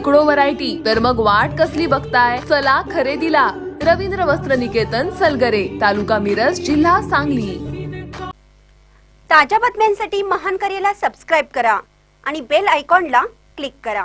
शेकडो व्हरायटी तर मग वाट कसली बघताय? चला खरेदीला. रवींद्र वस्त्र निकेतन सलगरे तालुका मिरज जिल्हा सांगली. ताज्या बातम्यांसाठी महान करेला सबस्क्राईब करा आणि बेल आयकॉनला क्लिक करा.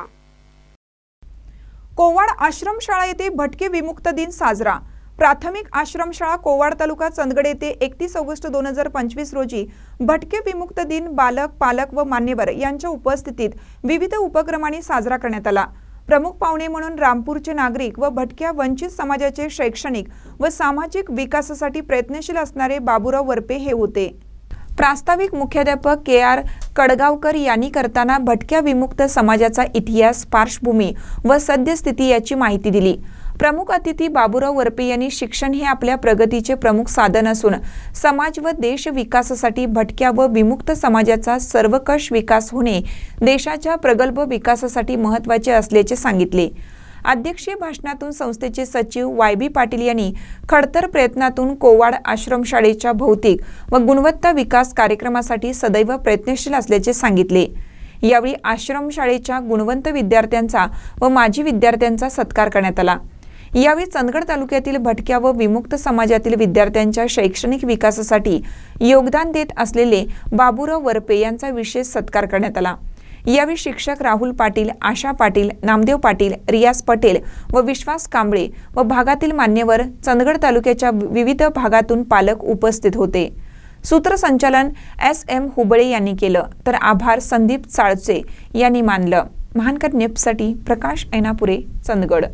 कोवाड आश्रमशाळा येथे भटके विमुक्त दिन साजरा. प्राथमिक आश्रमशाळा कोवाड तालुका चंदगड येथे एकतीस ऑगस्ट दोन हजार पंचवीस रोजी भटके विमुक्त दिन बालक पालक व मान्यवर यांच्या उपस्थितीत विविध उपक्रमांनी साजरा करण्यात आला. प्रमुख पाहुणे म्हणून रामपूरचे नागरिक व भटक्या वंचित समाजाचे शैक्षणिक व सामाजिक विकासासाठी प्रयत्नशील असणारे बाबूराव वरपे हे होते. प्रास्ताविक मुख्याध्यापक के आर कडगावकर यांनी करताना भटक्या विमुक्त समाजाचा इतिहास पार्श्वभूमी व सद्यस्थिती याची माहिती दिली. प्रमुख अतिथी बाबुराव वरपे यांनी शिक्षण हे आपल्या प्रगतीचे प्रमुख साधन असून समाज व देश विकासासाठी भटक्या व विमुक्त समाजाचा सर्वकष विकास होणे देशाच्या प्रगल्भ विकासासाठी महत्त्वाचे असल्याचे सांगितले. अध्यक्षीय भाषणातून संस्थेचे सचिव वाय बी पाटील यांनी खडतर प्रयत्नातून कोवाड आश्रमशाळेच्या भौतिक व गुणवत्ता विकास कार्यक्रमासाठी सदैव प्रयत्नशील असल्याचे सांगितले. यावेळी आश्रमशाळेच्या गुणवंत विद्यार्थ्यांचा व माजी विद्यार्थ्यांचा सत्कार करण्यात आला. यावेळी चंदगड तालुक्यातील भटक्या व विमुक्त समाजातील विद्यार्थ्यांच्या शैक्षणिक विकासासाठी योगदान देत असलेले बाबूराव वरपे यांचा विशेष सत्कार करण्यात आला. यावेळी शिक्षक राहुल पाटील आशा पाटील नामदेव पाटील रियाज पटेल व विश्वास कांबळे व भागातील मान्यवर चंदगड तालुक्याच्या विविध भागातून पालक उपस्थित होते. सूत्रसंचालन एस एम हुबळे यांनी केलं. तर आभार संदीप चाळचे यांनी मानलं. महानकर नेपसाठी प्रकाश ऐनापुरे चंदगड.